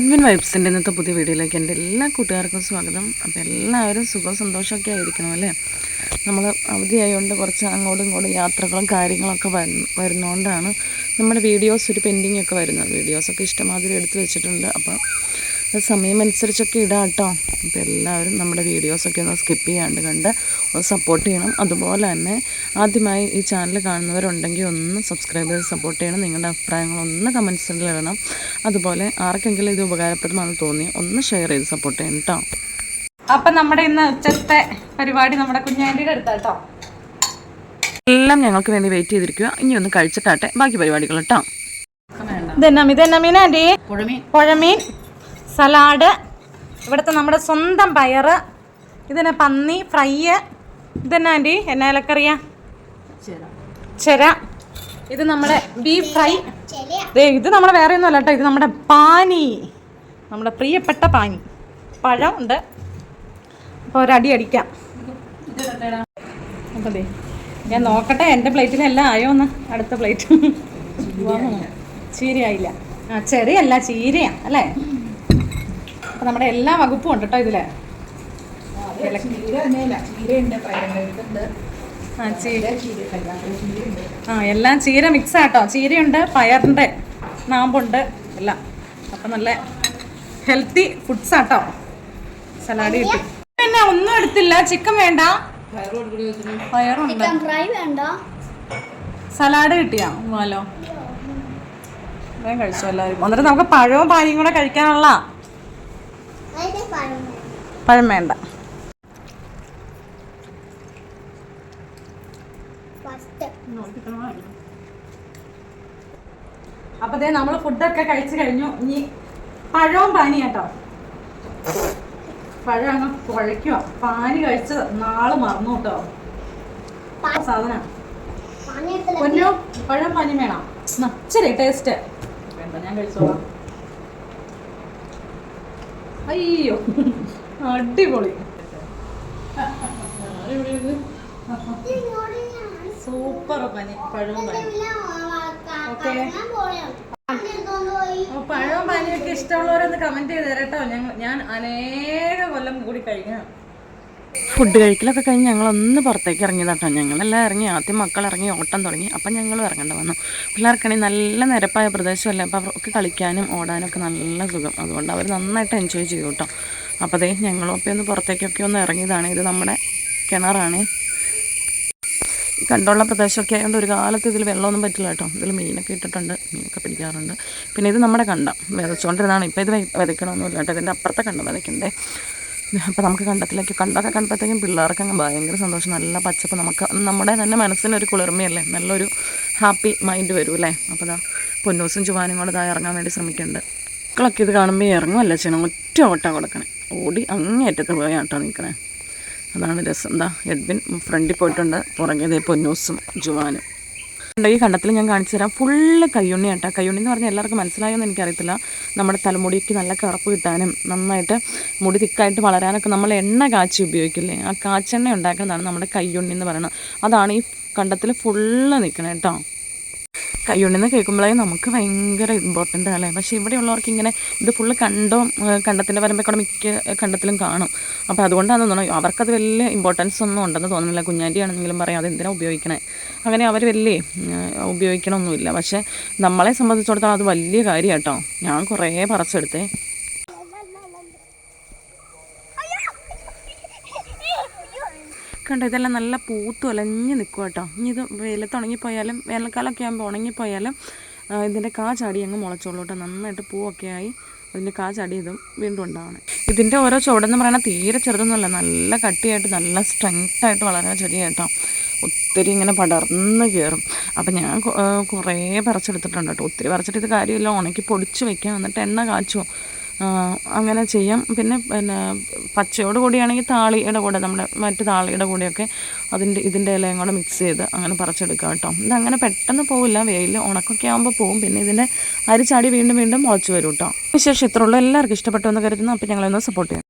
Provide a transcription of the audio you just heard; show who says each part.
Speaker 1: ഇൻവിൻ വൈബ്സിന്റെ ഇന്നത്തെ പുതിയ വീഡിയോയിലേക്ക് എന്റെ എല്ലാ കൂട്ടുകാർക്കും സ്വാഗതം. അപ്പോൾ എല്ലാവരും സുഖം സന്തോഷമൊക്കെ ആയിരിക്കണം അല്ലേ? നമ്മൾ അവധിയായതുകൊണ്ട് കുറച്ച് അങ്ങോട്ടും ഇങ്ങോട്ടും യാത്രകളും കാര്യങ്ങളൊക്കെ വരുന്ന വരുന്നതുകൊണ്ടാണ് നമ്മുടെ വീഡിയോസ് ഒരു പെൻഡിങ് ഒക്കെ വരുന്നത്. വീഡിയോസൊക്കെ ഇഷ്ടമാതിരി എടുത്തു വെച്ചിട്ടുണ്ട്. അപ്പോൾ സമയമനുസരിച്ചൊക്കെ ഇടാം കേട്ടോ അപ്പോൾ എല്ലാവരും നമ്മുടെ വീഡിയോസൊക്കെ ഒന്ന് സ്കിപ്പ് ചെയ്യാണ്ട് കണ്ട് ഒന്ന് സപ്പോർട്ട് ചെയ്യണം. അതുപോലെ തന്നെ ആദ്യമായി ഈ ചാനൽ കാണുന്നവരുണ്ടെങ്കിൽ ഒന്ന് സബ്സ്ക്രൈബ് ചെയ്ത് സപ്പോർട്ട് ചെയ്യണം. നിങ്ങളുടെ അഭിപ്രായങ്ങളൊന്ന് കമൻസിൽ ഇടണം. അതുപോലെ ആർക്കെങ്കിലും ഇത് ഉപകാരപ്പെടുമെന്ന് തോന്നി ഒന്ന് ഷെയർ ചെയ്ത് സപ്പോർട്ട് ചെയ്യണം കേട്ടോ
Speaker 2: അപ്പം നമ്മുടെ ഇന്ന് ഉച്ചത്തെ പരിപാടി നമ്മുടെ കുഞ്ഞാന്റെ അടുത്താട്ടോ.
Speaker 1: എല്ലാം ഞങ്ങൾക്ക് വേണ്ടി വെയിറ്റ് ചെയ്തിരിക്കുക. ഇനി ഒന്ന് കഴിച്ചിട്ടാട്ടെ ബാക്കി പരിപാടികൾ കേട്ടോ
Speaker 2: ഇതെന്നാ ഇതെന്നാ മീൻ ആന്റി പുഴമീൻ? സലാഡ്. ഇവിടുത്തെ നമ്മുടെ സ്വന്തം പയറ് ഇതിന് പന്നി ഫ്രൈ. ഇതെന്നാ ആന്റി? എന്നാ ഇലക്കറിയാ? ചെര. ഇത് നമ്മുടെ ബീഫ് ഫ്രൈ. ഇത് നമ്മുടെ വേറെ ഒന്നും അല്ല കേട്ടോ. ഇത് നമ്മുടെ പാനി. നമ്മുടെ പ്രിയപ്പെട്ട പാനി. പഴം ഉണ്ട്. അപ്പോൾ ഒരടി അടിക്കാം. അപ്പോൾ ദേ ഞാൻ നോക്കട്ടെ എന്റെ പ്ലേറ്റിലെല്ലാം ആയോ ഒന്ന് അടുത്ത പ്ലേറ്റ്. ചീരയായില്ല. ആ ചെറിയല്ല ചീരയാണ് അല്ലേ? അപ്പോൾ നമ്മുടെ എല്ലാ വകുപ്പും ഉണ്ട് കേട്ടോ ഇതിൽ ആ ചീര ആ എല്ലാം ചീര മിക്സ് ആട്ടോ. ചീരയുണ്ട് പയറിന്റെ നാമ്പുണ്ട് എല്ലാം. അപ്പം നല്ല ഹെൽത്തി ഫുഡ്സ് ആട്ടോ. സലാഡ് കിട്ടി. പിന്നെ ഒന്നും എടുത്തില്ല. ചിക്കൻ വേണ്ട. പയറുണ്ട്.
Speaker 3: ഫ്രൈ വേണ്ട.
Speaker 2: സലാഡ് കിട്ടിയാ? വാലോ വേഗം കഴിച്ചു എല്ലാവരും. എന്നിട്ട് നമുക്ക് പഴവും പാനിയും കൂടെ കഴിക്കാനുള്ള
Speaker 3: പഴം
Speaker 2: വേണ്ട. അപ്പൊ നമ്മൾ ഫുഡൊക്കെ കഴിച്ചു കഴിഞ്ഞു. ഇനി പഴവും പാനി കേട്ടോ. പഴം അങ്ങ് കുഴയ്ക്കുക. പാനി കഴിച്ച് നാൾ മറന്നു കേട്ടോ. സാധന. പൊന്നു പഴം പാനി വേണം. ഇച്ചിരി ടേസ്റ്റ് വേണ്ട ഞാൻ കഴിച്ചോളാം. അയ്യോ അടിപൊളി. സൂപ്പർ പനി പഴവും പനി. ഓക്കേ. പഴവും പനിയൊക്കെ ഇഷ്ടമുള്ളവരൊന്ന് കമന്റ് ചെയ്ത് തരട്ടോ. ഞാൻ അനേക കൊല്ലം കൂടി കഴിക്കണം
Speaker 1: ഫുഡ് കഴിക്കലൊക്കെ കഴിഞ്ഞ് ഞങ്ങളൊന്ന് പുറത്തേക്ക് ഇറങ്ങിയതാട്ടോ. ഞങ്ങളെല്ലാം ഇറങ്ങി. ആദ്യം മക്കൾ ഇറങ്ങി ഓട്ടം തുടങ്ങി. അപ്പം ഞങ്ങൾ ഇറങ്ങേണ്ട വന്നു. പിള്ളേർക്കാണെങ്കിൽ നല്ല നിരപ്പായ പ്രദേശമല്ലേ. അപ്പോൾ അവർക്ക് കളിക്കാനും ഓടാനൊക്കെ നല്ല സുഖം. അതുകൊണ്ട് അവർ നന്നായിട്ട് എൻജോയ് ചെയ്തു കേട്ടോ അപ്പോൾ അതേ ഞങ്ങളും അപ്പം ഒന്ന് പുറത്തേക്കൊക്കെ ഒന്ന് ഇറങ്ങിയതാണ്. ഇത് നമ്മുടെ കിണറാണ്. കണ്ടുള്ള പ്രദേശമൊക്കെ ആയതുകൊണ്ട് ഒരു കാലത്ത് ഇതിൽ വെള്ളമൊന്നും പറ്റില്ല കേട്ടോ. ഇതിൽ മീനൊക്കെ ഇട്ടിട്ടുണ്ട്. മീനൊക്കെ പിടിക്കാറുണ്ട്. പിന്നെ ഇത് നമ്മുടെ കണ്ടം. വിതച്ചുകൊണ്ടിരുന്നതാണ് ഇപ്പോൾ ഇത് വിതയ്ക്കണമെന്നില്ല കേട്ടോ. ഇതിന്റെ അപ്പുറത്തെ കണ്ടം വിതയ്ക്കണ്ടേ. അപ്പോൾ നമുക്ക് കണ്ടത്തിലേക്ക് കണ്ടൊക്കെ കണ്ടപ്പോഴത്തേക്കും പിള്ളേർക്ക് അങ്ങ് ഭയങ്കര സന്തോഷം. നല്ല പച്ചപ്പ് നമുക്ക് നമ്മുടെ തന്നെ മനസ്സിനൊരു കുളിർമയല്ലേ? നല്ലൊരു ഹാപ്പി മൈൻഡ് വരും അല്ലേ? അപ്പോൾ ദാ പൊന്നൂസും ചുവാനും കൂടെ ഇതാ ഇറങ്ങാൻ വേണ്ടി ശ്രമിക്കുന്നുണ്ട്. മക്കളൊക്കെ ഇത് കാണുമ്പോൾ ഇറങ്ങുമല്ല ചെയ്യണം? ഒറ്റ ഓട്ട കൊടുക്കണേ. ഓടി അങ്ങേറ്റത്ത് പോയി ആട്ടോ നിൽക്കണേ അതാണ് രസം. എന്താ എഡ്വിൻ ഫ്രണ്ടിൽ പോയിട്ടുണ്ട്. പുറകെ പൊന്നൂസും ജുവാനും. ഈ കണ്ടത്തിൽ ഞാൻ കാണിച്ചു തരാം. ഫുള്ള് കയ്യുണ്ണി കേട്ടോ കയ്യുണ്ണി എന്ന് പറഞ്ഞാൽ എല്ലാവർക്കും മനസ്സിലായോന്ന് എനിക്കറിയത്തില്ല. നമ്മുടെ തലമുടിക്ക് നല്ല കറുപ്പ് കിട്ടാനും നന്നായിട്ട് മുടി തിക്കായിട്ട് വളരാനൊക്കെ നമ്മൾ എണ്ണ കാച്ചി ഉപയോഗിക്കില്ലേ? ആ കാച്ചെണ്ണ ഉണ്ടാക്കുന്നതാണ് നമ്മുടെ കയ്യുണ്ണി എന്ന് പറയുന്നത്. അതാണ് ഈ കണ്ടത്തിൽ ഫുള്ള് നിൽക്കണം കേട്ടോ കയ്യുണ്ണിന്ന് കേൾക്കുമ്പോഴേ നമുക്ക് ഭയങ്കര ഇമ്പോർട്ടന്റ് അല്ലേ പക്ഷേ ഇവിടെയുള്ളവർക്ക് ഇങ്ങനെ ഇത് ഫുള്ള് കണ്ടോ കണ്ടത്തിന്റെ വരുമ്പോൾ കൂടെ മിക്ക കണ്ടത്തിലും കാണും. അപ്പോൾ അതുകൊണ്ടാണെന്ന് തോന്നുന്നു അവർക്കത് വലിയ ഇമ്പോർട്ടൻസ് ഒന്നും ഉണ്ടെന്ന് തോന്നുന്നില്ല. കുഞ്ഞാന്റെ ആണെന്നെങ്കിലും പറയാം അത് എന്തിനാണ് ഉപയോഗിക്കണേ? അങ്ങനെ അവർ വലിയ ഉപയോഗിക്കണമൊന്നുമില്ല പക്ഷേ നമ്മളെ സംബന്ധിച്ചിടത്തോളം അത് വലിയ കാര്യം കേട്ടോ ഞാൻ കുറേ പറിച്ചെടുത്തേ. കണ്ടോ ഇതെല്ലാം നല്ല പൂത്ത് ഒലഞ്ഞ് നിൽക്കും കേട്ടോ ഇനി ഇത് വെയിലത്ത് ഉണങ്ങിപ്പോയാലും വേനൽക്കാലമൊക്കെ ആകുമ്പോൾ ഉണങ്ങിപ്പോയാലും ഇതിന്റെ കാ ചാടി അങ്ങ് മുളച്ചോളൂ കേട്ടോ നന്നായിട്ട് പൂവൊക്കെ ആയി അതിന്റെ കാ ചാടി ഇതും വീണ്ടും ഉണ്ടാവണം. ഇതിന്റെ ഓരോ ചുവടെന്ന് പറയുന്നത് തീരെ ചെറുതൊന്നുമല്ല നല്ല കട്ടിയായിട്ട് നല്ല സ്ട്രെങ്ത്തായിട്ട് വളരുന്ന ചെടി കേട്ടോ ഒത്തിരി ഇങ്ങനെ പടർന്ന് കയറും അപ്പം ഞാൻ കുറേ പറിച്ചെടുത്തിട്ടുണ്ട് കേട്ടോ ഒത്തിരി പറിച്ചിട്ട് ഇത് കാര്യമില്ല ഉണക്കി പൊടിച്ച് വെക്കാം. എന്നിട്ട് എണ്ണ കാച്ചുമോ ആ, അങ്ങനെ ചെയ്യാം. പിന്നെ പിന്നെ പച്ചയോട് കൂടിയാണെങ്കിൽ താളിയുടെ കൂടെ നമ്മുടെ മറ്റു താളിയുടെ കൂടെയൊക്കെ അതിന്റെ ഇതിന്റെ ഇലയും കൂടെ മിക്സ് ചെയ്ത് അങ്ങനെ പറിച്ചെടുക്കാം കേട്ടോ. ഇതങ്ങനെ പെട്ടെന്ന് പോവില്ല. വെയിൽ ഉണക്കൊക്കെ ആകുമ്പോൾ പോവും. പിന്നെ ഇതിന്റെ അരിച്ചാടി വീണ്ടും വീണ്ടും മുളച്ച് വരും കേട്ടോ. വിശേഷം ഇത്രയുള്ളൂ എല്ലാവർക്കും ഇഷ്ടപ്പെട്ടു എന്ന് കരുതുന്നു. അപ്പോൾ ഞങ്ങളൊന്ന് സപ്പോർട്ട് ചെയ്യാം